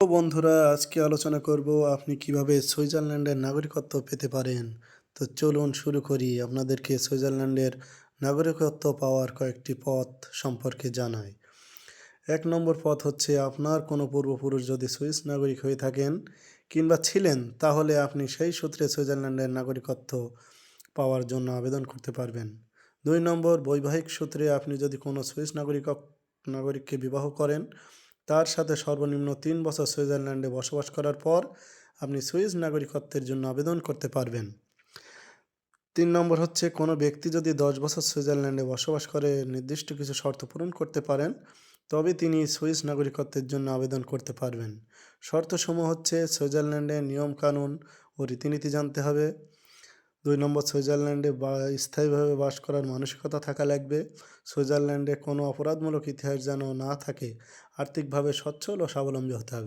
তো বন্ধুরা, আজকে আলোচনা করব আপনি কীভাবে সুইজারল্যান্ডের নাগরিকত্ব পেতে পারেন। তো চলুন শুরু করি। আপনাদেরকে সুইজারল্যান্ডের নাগরিকত্ব পাওয়ার কয়েকটি পথ সম্পর্কে জানাই। এক নম্বর পথ হচ্ছে, আপনার কোনো পূর্বপুরুষ যদি সুইস নাগরিক হয়ে থাকেন কিংবা ছিলেন, তাহলে আপনি সেই সূত্রে সুইজারল্যান্ডের নাগরিকত্ব পাওয়ার জন্য আবেদন করতে পারবেন। দুই নম্বর, বৈবাহিক সূত্রে আপনি যদি কোনো সুইস নাগরিক নাগরিককে বিবাহ করেন তার সাথে সর্বনিম্ন তিন বছর সুইজারল্যান্ডে বসবাস করার পর আপনি সুইস নাগরিকত্বের জন্য আবেদন করতে পারবেন। তিন নম্বর হচ্ছে, কোনো ব্যক্তি যদি দশ বছর সুইজারল্যান্ডে বসবাস করে, নির্দিষ্ট কিছু শর্ত পূরণ করতে পারেন, তবে তিনি সুইস নাগরিকত্বের জন্য আবেদন করতে পারবেন। শর্তসমূহ হচ্ছে সুইজারল্যান্ডের নিয়মকানুন ও রীতিনীতি জানতে হবে। দুই নম্বর সুইজারল্যান্ডে বা স্থায়ীভাবে বাস করার মানসিকতা থাকা লাগবে। সুইজারল্যান্ডে কোনো অপরাধমূলক ইতিহাস যেন না থাকে, আর্থিকভাবে সচ্ছল ও স্বাবলম্বী হতে হবে।